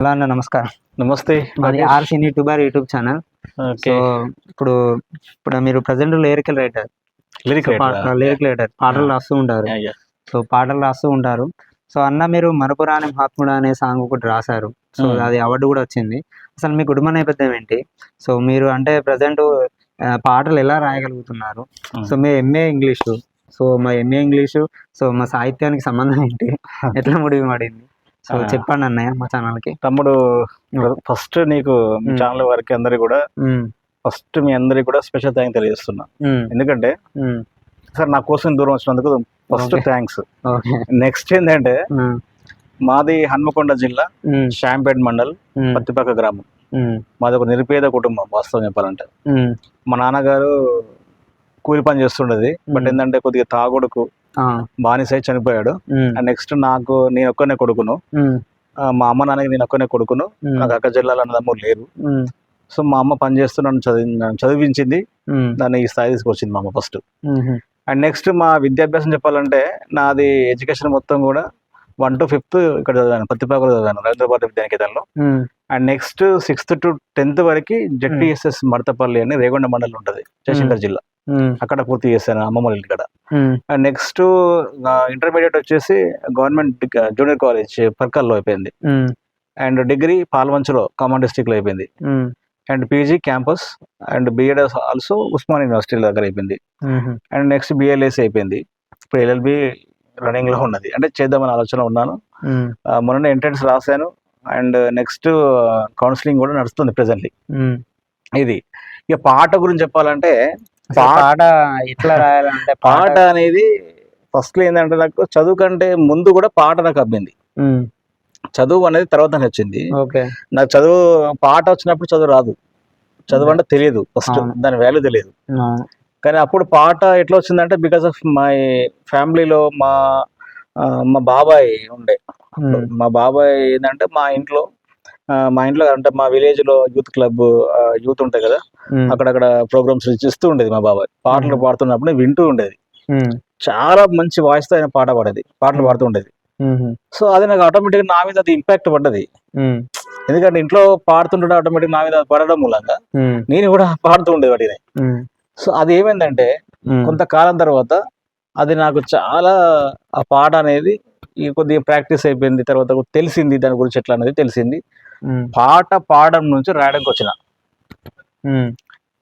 Hello అన్న నమస్కారం. నమస్తే మాది R cine YouTuber YouTube channel. So ఇప్పుడు ఇప్పుడు మీరు present lyrical writer lyric lyric writer పాటలు రాస్తూ ఉంటారు. సో పాటలు రాస్తూ ఉంటారు. సో అన్న మీరు మరపురాని మహాత్ముడు అనే సాంగ్ ఒకటి రాశారు. So Hmm. అది అవార్డు కూడా వచ్చింది. అసలు మీ కుటుంబ నేపథ్యం ఏంటి? సో మీరు అంటే ప్రజెంట్ పాటలు ఎలా రాయగలుగుతున్నారు? Hmm. సో మీ ఎంఏ ఇంగ్లీషు సో మా ఎంఏ ఇంగ్లీషు సో మా సాహిత్యానికి సంబంధం ఏంటి? ఎట్లా ముడివి పడింది? సో. చెప్పండి అన్నయ్య మా ఛానల్కి. తమ్ముడు ఫస్ట్ నీకు. ఛానల్ వారికి అందరికి కూడా ఫస్ట్ మీ అందరికి కూడా స్పెషల్ థ్యాంక్ తెలియజేస్తున్నా. ఎందుకంటే సార్ నా కోసం దూరం వచ్చినందుకు ఫస్ట్. థ్యాంక్స్ నెక్స్ట్ ఏంటంటే మాది హన్మకొండ జిల్లా షాంపేట్ మండల్ పత్తిపాక గ్రామం. మాది ఒక నిరుపేద కుటుంబం వాస్తవం చెప్పాలంటే. మా నాన్నగారు కూలి పని చేస్తుండేది. బట్ ఏంటంటే కొద్దిగా తాగుడుకు బానిసై చనిపోయాడు. అండ్ నెక్స్ట్ నాకు నేను ఒక్కనే కొడుకును మా అమ్మ నాన్నకి నేను ఒక్కనే కొడుకును నాకు అక్క జిల్లాలో అన్నదమ్ములు లేరు. సో మా అమ్మ పని చేస్తూ నన్ను చదివి చదివించింది. దాన్ని ఈ స్థాయి తీసుకొచ్చింది మా అమ్మ ఫస్ట్ అండ్ నెక్స్ట్ మా విద్యాభ్యాసం చెప్పాలంటే నాది ఎడ్యుకేషన్ మొత్తం కూడా వన్ టు ఫిఫ్త్ ఇక్కడ చదివాను పత్తిపాకలో చదివాను Ravindra Bharathi విద్యానికేతన్లో. And next sixth to tenth వరకు జెడ్పిఎస్ఎస్ మడతపల్లి అని రేగొండ మండలం ఉంటుంది జయశంకర్ జిల్లా. అక్కడ పూర్తి చేశాను అమ్మమ్మ ఇంటికాడ అండ్ నెక్స్ట్ ఇంటర్మీడియట్ వచ్చేసి గవర్నమెంట్ జూనియర్ కాలేజ్ పర్కల్లో అయిపోయింది. అండ్ డిగ్రీ పాల్వంచలో కామన్ డిస్ట్రిక్ట్లో అయిపోయింది. And PG campus and B Ed also Osman university దగ్గర అయిపోయింది. అండ్ నెక్స్ట్ బిఎల్ఏసి అయిపోయింది. ఇప్పుడు ఎల్ఎల్బి రన్నింగ్లో ఉన్నది. అంటే చేద్దామని ఆలోచన ఉన్నాను. మొన్న ఎంట్రన్స్ రాశాను. అండ్ నెక్స్ట్ కౌన్సిలింగ్ కూడా నడుస్తుంది ప్రెసెంట్లీ ఇది. ఇక పాట గురించి చెప్పాలంటే పాట ఎట్లా రాయాలంటే పాట అనేది ఫస్ట్ ఏంటంటే నాకు చదువు కంటే ముందు కూడా పాట నాకు అబ్బింది. చదువు అనేది తర్వాత నాకు వచ్చింది. ఓకే. నాకు చదువు పాట వచ్చినప్పుడు చదువు రాదు. చదువు అంటే తెలియదు ఫస్ట్. దాని వాల్యూ తెలియదు. కానీ అప్పుడు పాట ఎట్లా వచ్చిందంటే బికాస్ ఆఫ్ మై ఫ్యామిలీలో మా మా బాబాయ్ ఉండే. మా బాబాయ్ ఏంటంటే మా ఇంట్లో మా ఇంట్లో అంటే మా విలేజ్లో యూత్ క్లబ్ యూత్ ఉంటాయి కదా. అక్కడక్కడ ప్రోగ్రామ్స్ ఇస్తూ ఉండేది మా బాబాయ్. పాటలు. పాడుతున్నప్పుడు నేను వింటూ ఉండేది. చాలా మంచి వాయిస్తో ఆయన పాట పాడేది. పాటలు పాడుతూ ఉండేది. సో అది నాకు ఆటోమేటిక్ నా మీద అది ఇంపాక్ట్ పడ్డది. ఎందుకంటే ఇంట్లో పాడుతుంటే ఆటోమేటిక్ నా మీద పడడం మూలంగా నేను కూడా పాడుతూ ఉండేది వాటిని. సో అది ఏమైందంటే కొంతకాలం తర్వాత అది నాకు చాలా ఆ పాట అనేది ఈ కొద్దిగా ప్రాక్టీస్ అయిపోయింది. తర్వాత తెలిసింది దాని గురించి ఎట్లా అనేది తెలిసింది. పాట పాడడం నుంచి రాయడానికి వచ్చిన.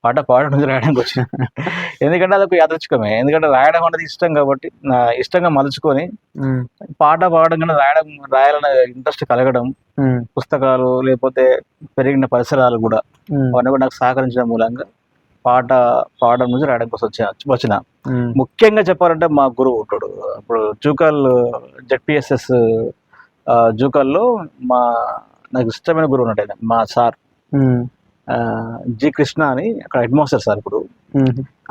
పాట పాడడం నుంచి రాయడానికి వచ్చిన. ఎందుకంటే అదొక యాదృచ్ఛికమే. ఎందుకంటే రాయడం అనేది ఇష్టం కాబట్టి నా ఇష్టంగా మలుచుకొని పాట పాడడం కన్నా రాయడం రాయాలనే ఇంట్రెస్ట్ కలగడం పుస్తకాలు లేకపోతే పెరిగిన పరిసరాలు కూడా అవన్నీ కూడా నాకు సహకరించడం మూలంగా పాట పాడడం నుంచి రాయడం కోసం వచ్చిన వచ్చిన. ముఖ్యంగా చెప్పాలంటే మా గురువు ఉంటాడు. ఇప్పుడు జూకల్ జెడ్పిఎస్ఎస్ జూకల్లో మా నాకు ఇష్టమైన గురువు ఉన్నాడు ఆయన మా సార్. జి కృష్ణ అని అక్కడ హెడ్ మాస్టర్ సార్ ఇప్పుడు.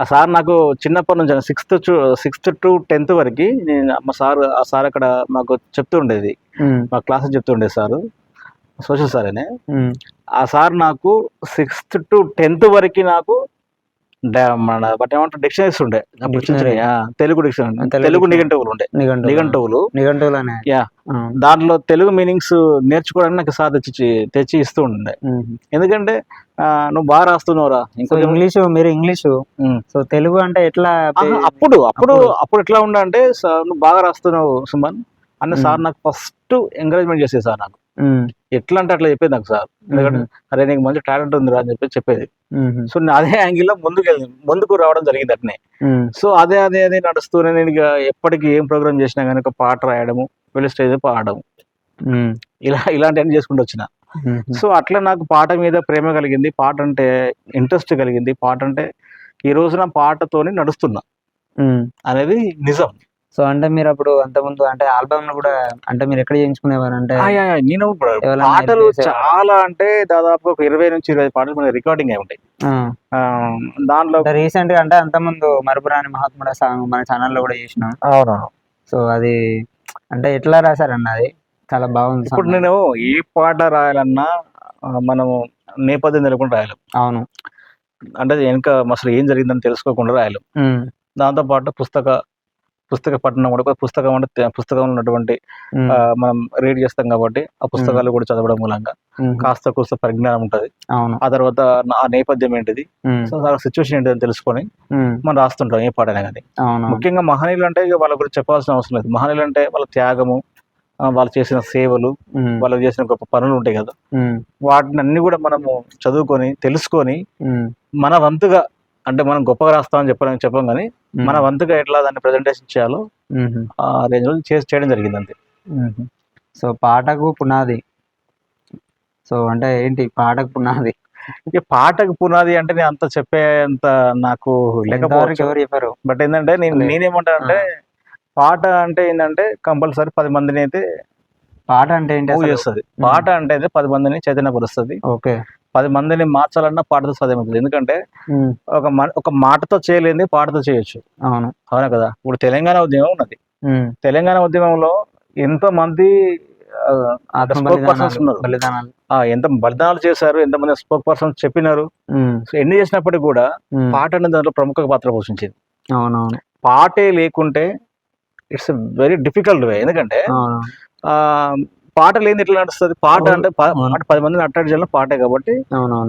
ఆ సార్ నాకు చిన్నప్పటి నుంచి సిక్స్త్ సిక్స్త్ టు టెన్త్ వరకు నేను మా సార్ ఆ సార్ అక్కడ మాకు చెప్తూ ఉండేది. మా క్లాస్ చెప్తూ ఉండేది సార్. సోషల్ సార్ అనే ఆ సార్ నాకు సిక్స్త్ టు టెన్త్ వరకు నాకు మన బట్ ఏమంటారు డిక్షనరీస్ ఉండే. అప్పుడు తెలుగు డిక్షనరీ తెలుగు. నిఘంటువులు ఉండే. నిఘంటువు నిఘంటువులు. నిఘంటువులనే. యా. దాంట్లో తెలుగు మీనింగ్స్ నేర్చుకోవడానికి నాకు సార్ తెచ్చి తెచ్చి ఇస్తూ ఉండే. ఎందుకంటే నువ్వు బాగా రాస్తున్నావురా. ఇంకో ఇంగ్లీషు మీరు ఇంగ్లీషు. సో తెలుగు అంటే ఎట్లా అప్పుడు అప్పుడు అప్పుడు. ఎట్లా ఉండే అంటే నువ్వు బాగా రాస్తున్నావు సుమన్. అన్న. సార్ నాకు ఫస్ట్ ఎంకరేజ్మెంట్ చేసేది సార్ నాకు. ఎట్లా అంటే అట్లా చెప్పేది నాకు సార్. ఎందుకంటే అరే నీకు మంచి టాలెంట్ ఉందిరా అని చెప్పి చెప్పేది. సో నేను అదే యాంగిల్లో ముందుకు ముందుకు రావడం జరిగింది అట్నే. సో అదే అదే అదే నడుస్తూనే నేను ఇక ఎప్పటికీ ఏం ప్రోగ్రామ్ చేసినా కానీ ఒక పాట రాయడము వెళ్ళి స్టేజ్ పాడడం. ఇలా ఇలాంటివన్నీ చేసుకుంటూ వచ్చిన. సో అట్లా నాకు పాట మీద ప్రేమ కలిగింది. పాట అంటే ఇంట్రెస్ట్ కలిగింది. పాట అంటే ఈ రోజున పాటతోని నడుస్తున్నా. అనేది నిజం. సో అంటే మీరు అప్పుడు అంతకుముందు అంటే ఆల్బమ్ కూడా అంటే మీరు ఎక్కడ చేయించుకునేవారు? అంటే నేను పాటలు? చాలా అంటే దాదాపు ఒక ఇరవై నుంచి ఇరవై పాటలు మన రికార్డింగ్ అయి ఉంటాయి. దాంట్లో రీసెంట్గా అంటే అంతకుముందు మరపురాని మహాత్ముడ సాంగ్ మన ఛానల్లో కూడా చేసినాం. అవునవును. సో అది అంటే ఎట్లా రాశారన్న అది? చాలా బాగుంది ఇప్పుడు. నేను ఏ పాట రాయాలన్నా మనము నేపథ్యం తెలుకుండా రాయలేం. అవును. అంటే వెనుక అసలు ఏం జరిగిందని తెలుసుకోకుండా రాయలేం. దాంతోపాటు పుస్తక పుస్తక పఠనం కూడా పుస్తకం అంటే పుస్తకంలో ఉన్నటువంటి మనం రీడ్ చేస్తాం కాబట్టి ఆ పుస్తకాలు కూడా చదవడం మూలంగా కాస్త కూస్త పరిజ్ఞానం ఉంటది. ఆ తర్వాత ఆ నేపథ్యం ఏంటిది? సో ఆ సిచ్యువేషన్ ఏంటిదని తెలుసుకొని మనం రాస్తుంటాం ఏ పాటైనా కానీ ముఖ్యంగా మహనీయులు అంటే ఇక వాళ్ళ గురించి చెప్పాల్సిన అవసరం లేదు. మహనీయులు అంటే వాళ్ళ త్యాగము వాళ్ళు చేసిన సేవలు వాళ్ళు చేసిన గొప్ప పనులు ఉంటాయి కదా. వాటిని అన్ని కూడా మనము చదువుకొని తెలుసుకొని మన వంతుగా అంటే మనం గొప్పగా రాస్తామని చెప్పడం చెప్పం కానీ మన వంతుగా ఎట్లా దాన్ని ప్రజెంటేషన్ చేయాలో ఆ రేంజ్లో చేసి చేయడం జరిగింది అంతే. సో పాటకు పునాది. సో అంటే ఏంటి పాటకు పునాది? ఇక పాటకు పునాది అంటే నేను అంత చెప్పేంత నాకు చెప్పారు? బట్ ఏంటంటే నేను. నేనేమంటానంటే పాట అంటే ఏంటంటే కంపల్సరీ పది మందిని అయితే పాట అంటే ఏంటి? చేస్తుంది. పాట అంటే పది మందిని చైతన్యపరుస్తుంది ఓకే. పది మందిని మార్చాలన్నా పాటతో సాధ్యమవుతుంది. ఎందుకంటే ఒక ఒక మాటతో చేయలేనిది పాటతో చేయొచ్చు. అవును. అవునా కదా? ఇప్పుడు తెలంగాణ ఉద్యమం ఉన్నది. తెలంగాణ ఉద్యమంలో ఎంతో మంది ఎంత బలిదానాలు చేశారు ఎంతమంది స్పోక్ పర్సన్స్ చెప్పినారు. ఎన్ని చేసినప్పటికీ కూడా పాట అనేది దాంట్లో ప్రముఖ పాత్ర పోషించింది. అవునవును. పాటే లేకుంటే ఇట్స్ వెరీ డిఫికల్ట్ వే. ఎందుకంటే పాట లేని ఎట్లా నడుస్తుంది? పాట. అంటే పది మందిని అట్రాక్ట్ చేయాలి పాటే కాబట్టి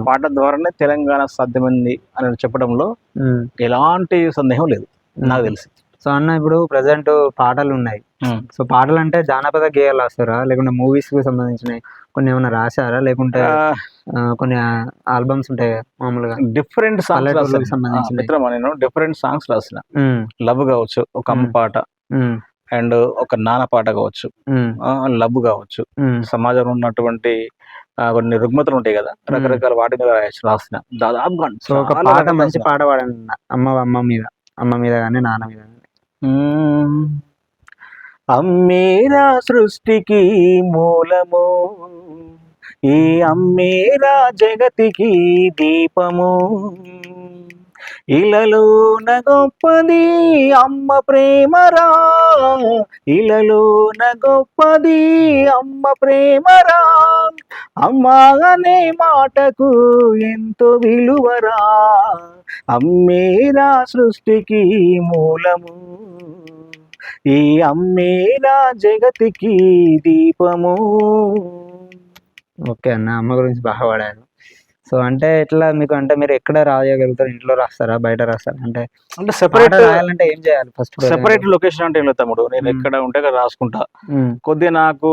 పాట ద్వారానే తెలంగాణ సాధ్యమైంది అని చెప్పడంలో ఎలాంటి సందేహం లేదు నాకు. తెలిసి. సో అన్న ఇప్పుడు ప్రజెంట్ పాటలు ఉన్నాయి. సో పాటలు అంటే జానపద గేయాలు రాస్తారా? లేకుంటే మూవీస్కి సంబంధించినవి కొన్ని ఏమైనా రాశారా? లేకుంటే కొన్ని ఆల్బమ్స్ ఉంటాయి మామూలుగా? Different songs. మిత్రమా నేను? డిఫరెంట్ సాంగ్స్ రాసిన. లవ్ కావచ్చు ఒక అమ్మ మ్మ్. పాట. అండ్ ఒక నాన్న పాట కావచ్చు లవ్ కావచ్చు సమాజంలో ఉన్నటువంటి కొన్ని రుగ్మతలు ఉంటాయి కదా రకరకాల వాటి మీద రాసిన దాదాపుగా సో ఒక చాలా పాట మంచి. పాట పాడండి. అమ్మ అమ్మ మీద అమ్మ మీద కానీ నాన్న మీద. అమ్మేరా సృష్టికి మూలము ఈ అమ్మేరా జగతికి దీపము ఇలలోన గొప్పది అమ్మ ప్రేమరా. ఇలలోన గొప్పది అమ్మ ప్రేమరా. అమ్మ అనే మాటకు ఎంతో విలువరా. అమ్మేరా సృష్టికి మూలము. ఈ అమ్మేరా జగతికి దీపము. ఓకే అన్న అమ్మ గురించి బాగా పాడారు. సో అంటే ఎట్లా మీకు అంటే మీరు ఎక్కడ రాయగలుగుతారు? ఇంట్లో రాస్తారా? బయట రాస్తారా? అంటే అంటే సెపరేట్ రాయాలంటే ఏం చేయాలి ఫస్ట్ సెపరేట్ లొకేషన్ అంటే ఏం తమ్ముడు. నేను. ఎక్కడ ఉంటే అక్కడ రాసుకుంటా. కొద్దిగా నాకు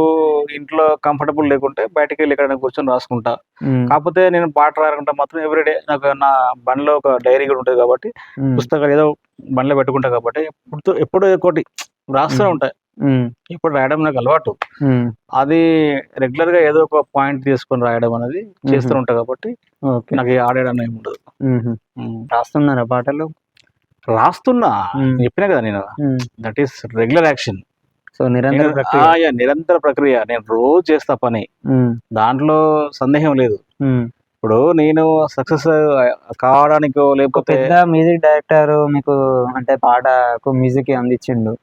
ఇంట్లో కంఫర్టబుల్ లేకుంటే బయటకి వెళ్ళి ఎక్కడ కూర్చొని రాసుకుంటా. కాకపోతే నేను పాట రాయకుంటా మాత్రం ఎవ్రీడే నాకు నా బండిలో ఒక డైరీ కూడా ఉంటుంది కాబట్టి పుస్తకాలు ఏదో బండిలో పెట్టుకుంటా కాబట్టి ఎప్పుడు ఎప్పుడు ఒకటి రాస్తూనే. ఉంటాయి ఇప్పుడు రాయడం నాకు అలవాటు. అది రెగ్యులర్గా ఏదో ఒక పాయింట్ తీసుకొని రాయడం అనేది చేస్తూ ఉంటా కాబట్టి నాకు ఆడేయడం ఏమి ఉండదు. రాస్తున్నారా పాటలు? రాస్తున్నా. చెప్పినా కదా నేను. That is regular action so నిరంతర ప్రక్రియ. నిరంతర ప్రక్రియ. నేను రోజు చేస్తా పని. దాంట్లో సందేహం లేదు. ఇప్పుడు నేను సక్సెస్ కావడానికో లేకపోతే మ్యూజిక్ డైరెక్టర్ మీకు అంటే పాటకు మ్యూజిక్ అందించిండు.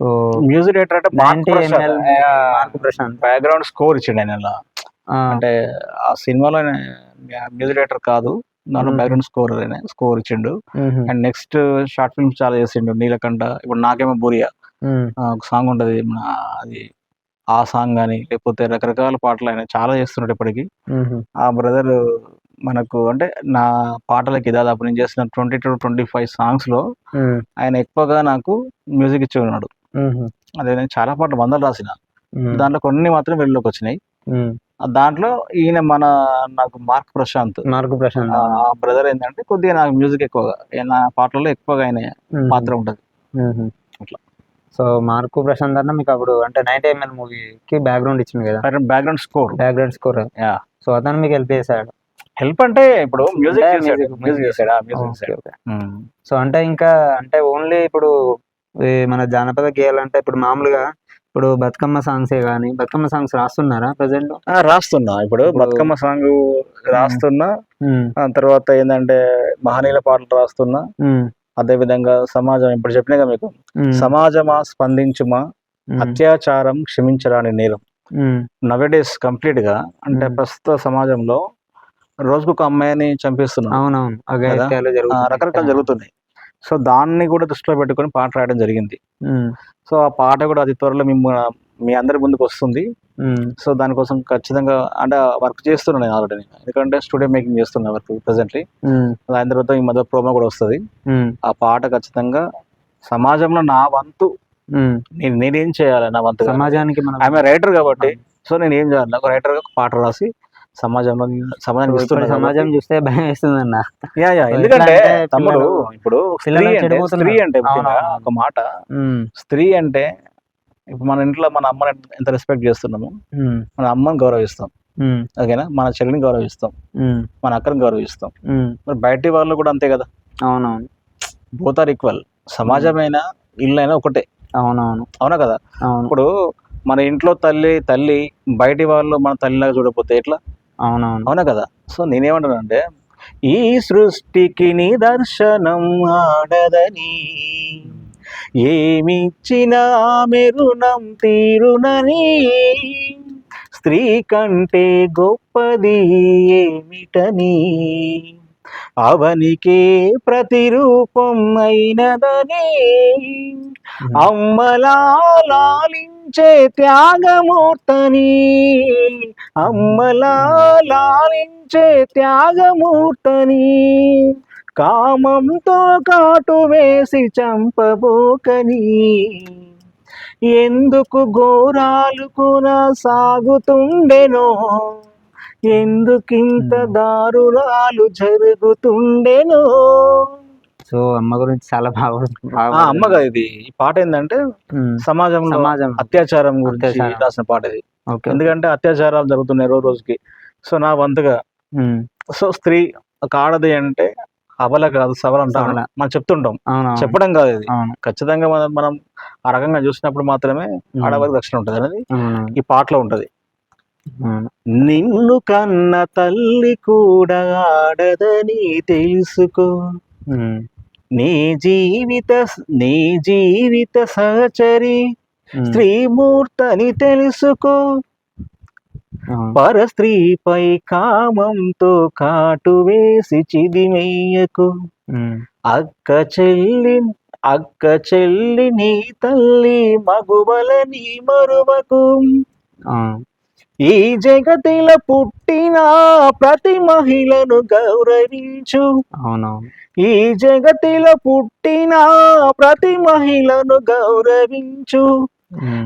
సో మ్యూజిక్ డైరెక్టర్ అంటే mark 90 ml mark Prashanth background score ఇచ్చిండు ఆయన అంటే ఆ సినిమాలో మ్యూజిక్ డైరెక్టర్ కాదు. దాంట్లో. బ్యాక్గ్రౌండ్ స్కోర్ స్కోర్ ఇచ్చిండు. అండ్ నెక్స్ట్ షార్ట్ ఫిల్మ్స్ చాలా చేసిండు. నీలకంఠ ఇప్పుడు నాకేమో బోరియా ఒక సాంగ్ ఉంటది. అది ఆ సాంగ్ కానీ లేకపోతే రకరకాల పాటలు ఆయన చాలా చేస్తున్నాడు ఇప్పటికి. ఆ బ్రదర్ మనకు అంటే నా పాటలకి దాదాపు నేను చేసిన ట్వంటీ టు ట్వంటీ ఫైవ్ సాంగ్స్లో. ఆయన ఎక్కువగా నాకు మ్యూజిక్ ఇచ్చి ఉన్నాడు. అదే నేను చాలా పాటలు వందలు రాసిన. దాంట్లో కొన్ని మాత్రం వెలుగులోకి వచ్చినాయి. దాంట్లో ఈయన మన నాకు మార్క్ ప్రశాంత్. మార్క్ ప్రశాంత్. ఆ బ్రదర్ ఏంటంటే కొద్దిగా నాకు మ్యూజిక్ ఎక్కువగా నా పాటలలో ఎక్కువగా ఆయన. పాత్ర ఉంటది. అట్లా. సో మార్కు ప్రశాంత్ అన్న మీకు అప్పుడు అంటే నైన్టీ ఎంఎల్ మూవీకి బ్యాక్గ్రౌండ్ ఇచ్చింది కదా? Background score background score yeah so అతను మీకు హెల్ప్ చేశాడు? హెల్ప్ అంటే ఇప్పుడు మ్యూజిక్ మ్యూజిక్. సో అంటే ఇంకా అంటే ఓన్లీ ఇప్పుడు మన జానపద గేయాలంటే ఇప్పుడు మామూలుగా ఇప్పుడు బతుకమ్మ సాంగ్సే కానీ బతుకమ్మ సాంగ్స్ రాస్తున్నారా ప్రజెంట్? రాస్తున్నా. ఇప్పుడు బతుకమ్మ సాంగ్ రాస్తున్నా. ఆ తర్వాత ఏంటంటే మహనీయుల పాటలు రాస్తున్నా. అదే విధంగా సమాజం ఇప్పుడు చెప్పినా మీకు. సమాజమా స్పందించుమా? అత్యాచారం క్షమించరాని నేరం. నవడేస్ కంప్లీట్గా అంటే. ప్రస్తుత సమాజంలో రోజుకు ఒక అమ్మాయిని చంపేస్తున్నారు. అవునవును. రకరకాలు జరుగుతున్నాయి. సో దాన్ని కూడా దృష్టిలో పెట్టుకొని పాట రాయడం జరిగింది. సో ఆ పాట కూడా అతి త్వరలో మేము మీ అందరి ముందుకు వస్తుంది. సో దానికోసం ఖచ్చితంగా అంటే వర్క్ చేస్తున్నాను నేను ఆల్రెడీ. ఎందుకంటే స్టూడియో మేకింగ్ చేస్తున్నా వర్క్ ప్రెసెంట్లీ. దాని తర్వాత ఈ మధ్య ప్రోమో కూడా వస్తుంది. ఆ పాట ఖచ్చితంగా సమాజంలో నా వంతు. నేను నేనేం చేయాలి నా వంతు సమాజానికి ఆమె రైటర్ కాబట్టి సో నేను ఏం చేయాలి? ఒక రైటర్గా పాట రాసి సమాజంలో ఇస్తున్నాను సమాజం చూస్తే భయం వేస్తుంది అన్న యా యా సో ఎందుకంటే తమ్ముడు ఇప్పుడు స్త్రీ అంటే. స్త్రీ అంటే. ఒక మాట. స్త్రీ అంటే ఇప్పుడు మన ఇంట్లో మన అమ్మని ఎంత- రెస్పెక్ట్ చేస్తున్నాము మన అమ్మని గౌరవిస్తాం. ఓకేనా? మన చెల్లిని గౌరవిస్తాం. మన అక్కని గౌరవిస్తాం. మరి బయటి వాళ్ళు కూడా అంతే కదా? అవునవును. బోత్ ఆర్ ఈక్వల్ సమాజమైనా ఇల్లు అయినా ఒకటే. అవునవును. అవునా కదా? ఇప్పుడు మన ఇంట్లో తల్లి తల్లి బయటి వాళ్ళు మన తల్లిలాగా చూడకపోతే ఎట్లా? అవునవును. అవునా కదా? సో నేనేమంటానంటే ఈ సృష్టికి నిదర్శనం ఆడదని ఏమిచ్చినా మెరుణం తీరునని స్త్రీ కంటే గొప్పది ఏమిటని అవనికే ప్రతిరూపం అయినదని. అమ్మలా త్యాగమూర్తని. అమ్మలాలించే త్యాగమూర్తని. కామంతో కాటు వేసి చంపబోకని. ఎందుకు ఘోరాలు సాగుతుండెనో ఎందుకింత దారుణాలు జరుగుతుండెనో? సో అమ్మ గురించి చాలా బాగా ఆ, అమ్మ కదా ఇది. ఈ పాట ఏంటంటే ఉమ్, సమాజంలో సమాజం. అత్యాచారం గురించి. రాసిన పాట ఇది. ఓకే. ఎందుకంటే అత్యాచారాలు జరుగుతున్నాయి రోజు రోజుకి. సో నా వంతుగా సో స్త్రీ ఒక ఆడది అంటే అబల కాదు సబల అంటాం. మనం చెప్తుంటాం. చెప్పడం కాదు ఇది. ఖచ్చితంగా మనం మనం ఆ రకంగా చూసినప్పుడు మాత్రమే ఆడవారికి రక్షణ ఉంటుంది అనేది ఈ పాటలో ఉంటది. నిన్ను కన్న తల్లి కూడా ఆడదని తెలుసుకో. నీ జీవిత నీ జీవిత సహచరి స్త్రీమూర్తని తెలుసుకో. పర స్త్రీపై కామంతో కాటు వేసి చిదిమెయ్యకు అక్క చెల్లి అక్క చెల్లి నీ తల్లి మగువలని మరువకు. ఈ జగతిలో పుట్టిన ప్రతి మహిళను గౌరవించు. అవునవును. ఈ జగతిలో పుట్టిన ప్రతి మహిళను గౌరవించు.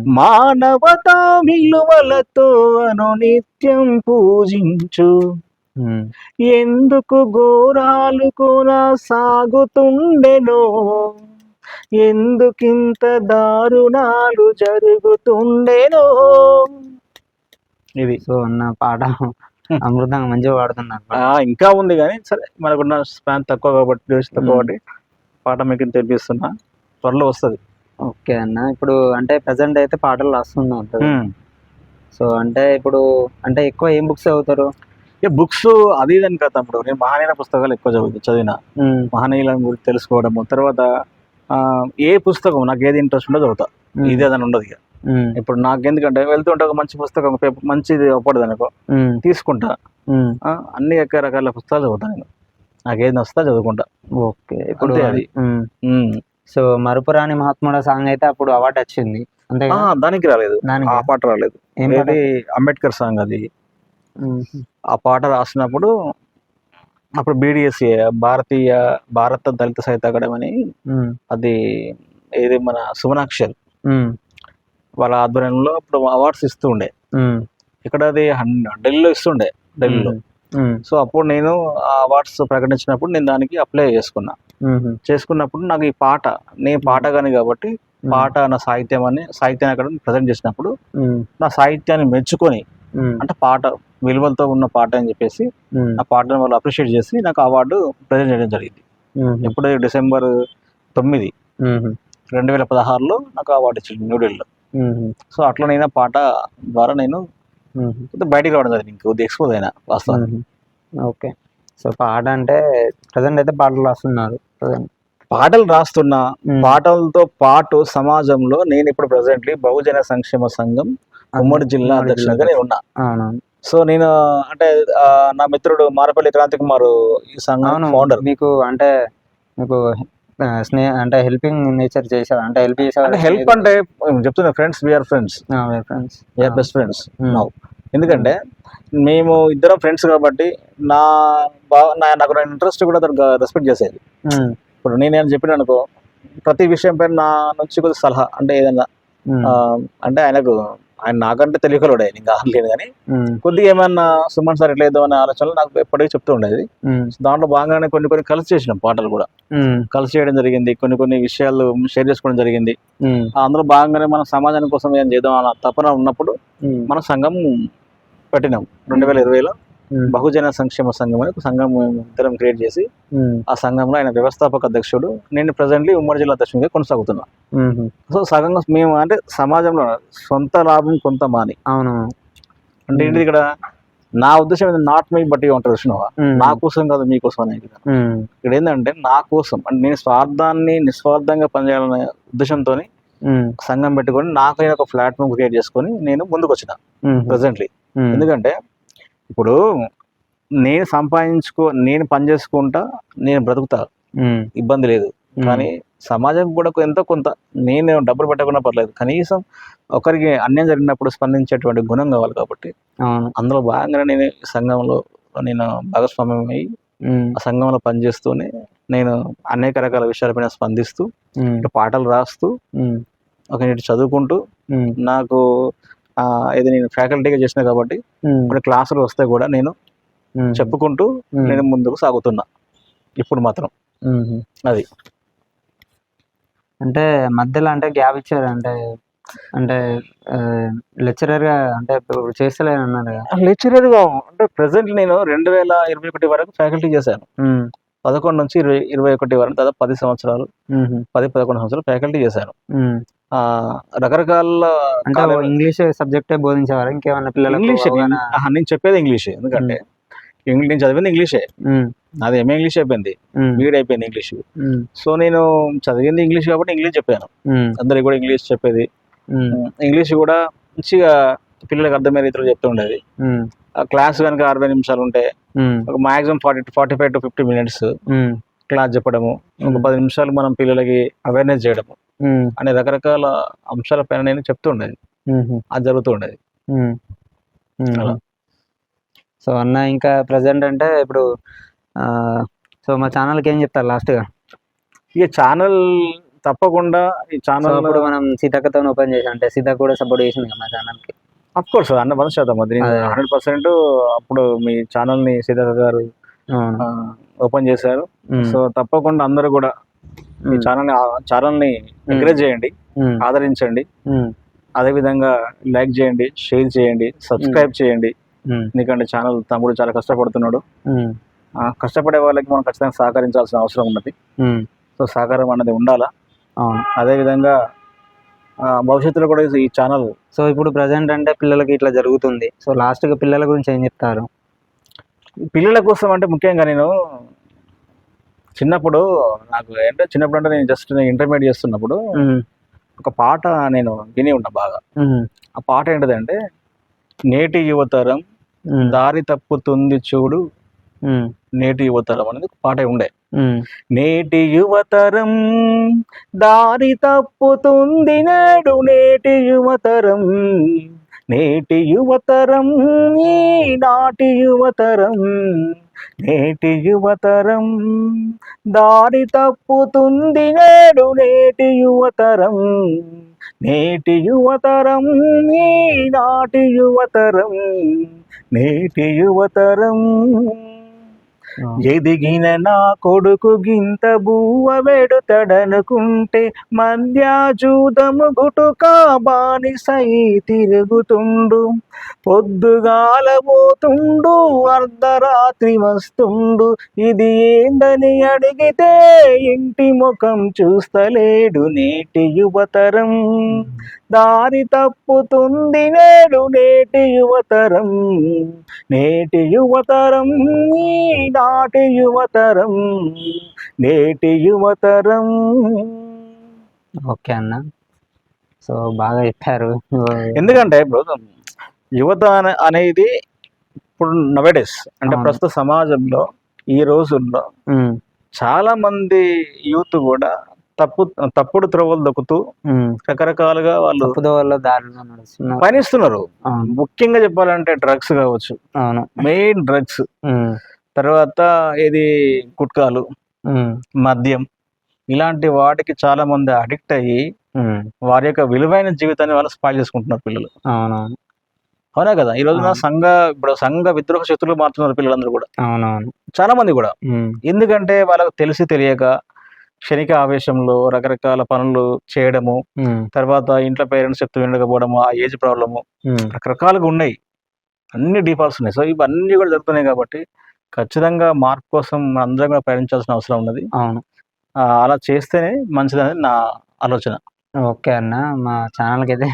మానవతా విలువలతో అను నిత్యం పూజించు ఎందుకు ఘోరాలు సాగుతుండెనో? ఎందుకింత దారుణాలు జరుగుతుండెనో? ఇది సో అన్న పాట అమృతంగా మంచిగా పాడుతున్నారు ఆ, ఇంకా ఉంది కానీ సరే మనకున్న స్పాన్ తక్కువ కాబట్టి డ్యూరేషన్ తక్కువ కాబట్టి పాట మీకు తెప్పిస్తున్నా త్వరలో వస్తుంది. ఓకే అన్న. ఇప్పుడు అంటే ప్రజెంట్ అయితే పాటలు రాస్తున్నాం కదా. సో అంటే ఇప్పుడు అంటే ఎక్కువ ఏం బుక్స్ చదువుతారు? బుక్స్ అది ఇదని కదా తమ్ముడు. నేను మహనీయుల పుస్తకాలు ఎక్కువ చదువు చదివిన. మహనీయుల గురించి తెలుసుకోవడము తర్వాత ఏ పుస్తకం నాకు ఏది ఇంట్రెస్ట్ ఉందో చదువుతా. ఇది అదని ఉండదు ఇక. ఇప్పుడు నాకు ఎందుకంటే వెళ్తుంటే ఒక మంచి పుస్తకం ఒక పేపర్ మంచిది అవ్వకూడదు అనుకో. తీసుకుంటా. అన్ని రకాల పుస్తకాలు చదువుతాను నేను. నాకు ఏది నచ్చుతా చదువుకుంటా. ఓకే ఇప్పుడు అది. సో మరుపురాని మహాత్ముడ సాంగ్ అయితే అప్పుడు అవార్డు వచ్చింది. అంతే దానికి రాలేదు. ఆ పాట రాలేదు. ఏం పాట? ఏది అంబేద్కర్ సాంగ్ అది. ఆ పాట రాసినప్పుడు అప్పుడు బీడిఎస్ఏ భారతీయ భారత దళిత సాహిత్య అకాడమీ అని అది ఏది మన సుమనాక్షర్. వాళ్ళ ఆధ్వర్యంలో అప్పుడు అవార్డ్స్ ఇస్తూ ఉండే. ఇక్కడ అది ఢిల్లీలో ఇస్తుండే ఢిల్లీలో సో అప్పుడు నేను ఆ అవార్డ్స్ ప్రకటించినప్పుడు నేను దానికి అప్లై చేసుకున్నా. చేసుకున్నప్పుడు నాకు ఈ పాట నేను పాటగాని కాబట్టి పాట నా సాహిత్యం అని సాహిత్యాన్ని అక్కడ ప్రజెంట్ చేసినప్పుడు నా సాహిత్యాన్ని మెచ్చుకొని అంటే పాట విలువలతో ఉన్న పాట అని చెప్పేసి నా పాటను వాళ్ళు అప్రిషియేట్ చేసి నాకు అవార్డు ప్రజెంట్ చేయడం జరిగింది. ఇప్పుడు డిసెంబర్ తొమ్మిది రెండు వేల పదహారులో నాకు అవార్డు ఇచ్చింది న్యూఢిల్లీలో సో అట్లా నేను పాట ద్వారా నేను బయటికి రావడం జరిగింది ఇంక కొద్దిగా ఎక్స్పోజ్ అయినా వాస్తవానికి. ఉమ్, ఓకే. సో పాట అంటే ప్రజెంట్ అయితే పాటలు రాస్తున్నారు ప్రజెంట్. పాటలు రాస్తున్నా పాటలతో పాటు సమాజంలో నేను ఇప్పుడు ప్రజెంట్లీ బహుజన సంక్షేమ సంఘం ఉమ్మడి జిల్లా అధ్యక్షుడిగా నేను ఉన్నా. సో నేను అంటే నా మిత్రుడు మారపల్లి క్రాంతి కుమార్ ఈ సంఘం ఫౌండర్ మీకు అంటే మీకు స్నేహ అంటే హెల్పింగ్ నేచర్ చేసావా అంటే హెల్ప్ అంటే హెల్ప్ అంటే చెప్తున్నా friends we are friends friends we are best friends now ఎందుకంటే మేము ఇద్దరం ఫ్రెండ్స్ కాబట్టి నా బా నా నాకు ఇంట్రెస్ట్ కూడా అతను రెస్పెక్ట్ చేసేది. ఇప్పుడు నేను చెప్పిన అనుకో ప్రతి విషయం పైన నా నుంచి కొద్దిగా సలహా అంటే ఏదైనా అంటే ఆయనకు ఆయన నాకంటే తెలియకలోడే ఇంకా అనలేను కానీ. కొద్దిగా ఏమన్నా సుమన్ సార్ ఎట్లా వేద్దాం అనే ఆలోచనలు నాకు ఎప్పటికీ చెప్తూ ఉండేది. దాంట్లో భాగంగానే కొన్ని కొన్ని కలిసి చేసినాం పాటలు కూడా. కలిసి చేయడం జరిగింది కొన్ని కొన్ని విషయాలు షేర్ చేసుకోవడం జరిగింది. అందులో భాగంగానే మన సమాజాని కోసం ఏం చేద్దాం అన్న తపన ఉన్నప్పుడు మన సంఘం పెట్టినాం. రెండు వేల ఇరవైలో బహుజన సంక్షేమ సంఘం అని ఒక సంఘం ఇద్దరం క్రియేట్ చేసి ఆ సంఘంలో ఆయన వ్యవస్థాపక అధ్యక్షుడు. నేను ప్రజెంట్లీ ఉమ్మడి జిల్లా అధ్యక్షుడిగా కొనసాగుతున్నా. సో సగంగా మేము అంటే సమాజంలో సొంత లాభం కొంత మాని అవును అంటే ఏంటి ఇక్కడ? నా ఉద్దేశం నాట్ మీ బట్టి ఉంటారు విష్ణువా నా కోసం కాదు మీకోసం అనేది కాదు. ఇక్కడ ఏంటంటే నా కోసం. అంటే నేను స్వార్థాన్ని నిస్వార్థంగా పనిచేయాలనే ఉద్దేశంతో సంఘం పెట్టుకొని నాకైనా ఒక ప్లాట్ఫామ్ క్రియేట్ చేసుకొని నేను ముందుకు వచ్చిన ప్రజెంట్లీ ఎందుకంటే ఇప్పుడు నేను సంపాదించుకో నేను పని చేసుకుంటా నేను బ్రతుకుతా. ఇబ్బంది లేదు. కానీ సమాజం కూడా ఎంతో కొంత నేను డబ్బులు పెట్టకుండా పర్లేదు. కనీసం ఒకరికి అన్యాయం జరిగినప్పుడు స్పందించేటువంటి గుణం కావాలి కాబట్టి అందులో భాగంగానే నేను సంఘంలో నేను భాగస్వామ్యం అయ్యి ఆ సంఘంలో పనిచేస్తూనే నేను అనేక రకాల విషయాలపైన స్పందిస్తూ పాటలు రాస్తూ ఒక ఇటు చదువుకుంటూ నాకు ఇది నేను ఫ్యాకల్టీగా చేసిన కాబట్టి ఇప్పుడు క్లాసులు వస్తే కూడా నేను చెప్పుకుంటూ నేను ముందుకు సాగుతున్నా. ఇప్పుడు మాత్రం. అది. అంటే మధ్యలో అంటే గ్యాప్ ఇచ్చారు. అంటే అంటే లెక్చరర్గా అంటే ఇప్పుడు చేస్తలేను అన్నారు లెక్చరర్గా అంటే ప్రెసెంట్ నేను రెండు వేల ఇరవై ఒకటి వరకు ఫ్యాకల్టీ చేశాను. పదకొండు నుంచి ఇరవై ఇరవై ఒకటి వరకు దాదాపు పది సంవత్సరాలు పది పదకొండు సంవత్సరాలు ఫ్యాకల్టీ చేశాను. రకరకాల అంటే ఇంగ్లీష్ సబ్జెక్టే బోధించేవారు. ఇంకేమన్నా పిల్లలకు ఇంగ్లీష్. నేను చెప్పేది ఇంగ్లీష్. ఎందుకంటే ఇంగ్లీష్ నేను చదివింది ఇంగ్లీషే. నాది ఎంఏ ఇంగ్లీష్ అయిపోయింది. బీఎడ్ అయిపోయింది ఇంగ్లీష్. సో నేను చదివింది ఇంగ్లీష్ కాబట్టి ఇంగ్లీష్ చెప్పాను. అందరికి కూడా ఇంగ్లీష్ చెప్పేది. ఇంగ్లీష్ కూడా మంచిగా పిల్లలకు అర్థమయ్యే రీతిలో చెప్తూ ఉండేది. ఉమ్, ఆ క్లాస్ కనుక అరవై నిమిషాలు ఉంటే ఒక maximum forty forty five to fifty minutes class చెప్పడము. ఒక. పది నిమిషాలు మనం పిల్లలకి అవేర్నెస్ చేయడము. అనే రకరకాల అంశాలపైన నేను చెప్తూ ఉండేది ఉమ్, అది జరుగుతూ ఉండేది ఉమ్, ఉమ్. అలా. సో అన్న ఇంకా ప్రజెంట్ అంటే ఇప్పుడు సో మా ఛానల్కి ఏం చెప్తారు లాస్ట్గా ఇక ఛానల్ తప్పకుండా ఈ ఛానల్ అప్పుడు మనం సీతక్కతో ఓపెన్ చేసాం. అంటే సీతక్క కూడా సపోర్ట్ చేసింది కదా మా ఛానల్కి అఫ్ కోర్స్ అన్న వంద శాతం అది. హండ్రెడ్ పర్సెంట్ అప్పుడు మీ ఛానల్ని సీతారావు గారు ఓపెన్ చేశారు. సో తప్పకుండా అందరూ కూడా ఉమ్, ఛానల్ ఛానల్ని ఎంకరేజ్ చేయండి ఆదరించండి. అదే విధంగా లైక్ చేయండి షేర్ చేయండి సబ్స్క్రైబ్ చేయండి. ఎందుకంటే ఛానల్ తమ్ముడు చాలా కష్టపడుతున్నాడు. కష్టపడే వాళ్ళకి మనం ఖచ్చితంగా సహకరించాల్సిన అవసరం ఉన్నది. సో సహకారం అన్నది ఉండాలా? అదే విధంగా ఆ, భవిష్యత్తులో కూడా ఈ ఛానల్ సో ఇప్పుడు ప్రజెంట్ అంటే పిల్లలకి ఇట్లా జరుగుతుంది. సో లాస్ట్గా పిల్లల గురించి ఏం చెప్తారు? పిల్లల కోసం అంటే ముఖ్యంగా నేను చిన్నప్పుడు నాకు అంటే చిన్నప్పుడు అంటే నేను జస్ట్ నేను ఇంటర్మీడియట్ చేస్తున్నప్పుడు ఒక పాట నేను విని ఉన్నా బాగా. ఆ పాట ఏంటిదంటే నేటి యువతరం దారి తప్పుతుంది చూడు. నేటి యువతరం అనేది పాట ఉండే. నేటి యువతరం దారి తప్పుతుంది నేడు. నేటి యువతరం నేటి యువతరం నాటి యువతరం నేటి యువతరం దారి తప్పుతుంది నేడు నేటి యువతరం. నేటి యువతరం నాటి యువతరం. నేటి యువతరం ఎదిగిన నా కొడుకు గింత బువ్వ వెడుతడనుకుంటే మధ్యాజూదము గుటుక బానిసై తిరుగుతుండు. పొద్దుగాల పోతుండు అర్ధరాత్రి వస్తుండు. ఇది ఏందని అడిగితే ఇంటి ముఖం చూస్తలేడు నేటి యువతరం. దారి తప్పుతుంది నేడు నేటి యువతరం. నేటి యువతరం నాటి యువతరం. నేటి యువతరం. ఓకే అన్న. సో బాగా చెప్పారు. ఎందుకంటే ఇప్పుడు యువత అనే- అనేది ఇప్పుడు నవేడేస్ అంటే. ప్రస్తుత సమాజంలో ఈ రోజుల్లో చాలా మంది యూత్ కూడా తప్పు తప్పుడు త్రోవలు దొక్కుతూ. రకరకాలుగా వాళ్ళు పయనిస్తున్నారు ముఖ్యంగా చెప్పాలంటే డ్రగ్స్ కావచ్చు. అవును. Main drugs. తర్వాత ఇది గుట్కాలు. మద్యం. ఇలాంటి వాటికి చాలా మంది అడిక్ట్ అయ్యి. వారి యొక్క విలువైన జీవితాన్ని వాళ్ళు స్పాయిల్ చేసుకుంటున్నారు పిల్లలు. అవునా కదా? ఈ రోజున. సంఘ ఇప్పుడు సంఘ విద్రోహ శక్తులు మారుతున్నారు పిల్లలందరూ కూడా. అవునవును. చాలా మంది కూడా. ఎందుకంటే వాళ్ళకు తెలిసి తెలియక క్షణిక ఆవేశంలో రకరకాల పనులు చేయడము. తర్వాత ఇంట్లో పేరెంట్స్ చెప్తూ వినకపోవడము ఆ ఏజ్ ప్రాబ్లము. రకరకాలుగా ఉన్నాయి. అన్ని డిఫాల్ట్స్ ఉన్నాయి. సో ఇవన్నీ కూడా జరుగుతున్నాయి కాబట్టి ఖచ్చితంగా మార్పు కోసం అందరం కూడా ప్రయాణించాల్సిన అవసరం ఉన్నది. అవును. అలా చేస్తేనే మంచిదని నా ఆలోచన. ఓకే అన్న మా ఛానల్కి అయితే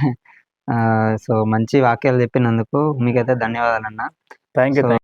సో మంచి వాక్యాలు చెప్పినందుకు మీకైతే ధన్యవాదాలు అన్న థ్యాంక్ యూ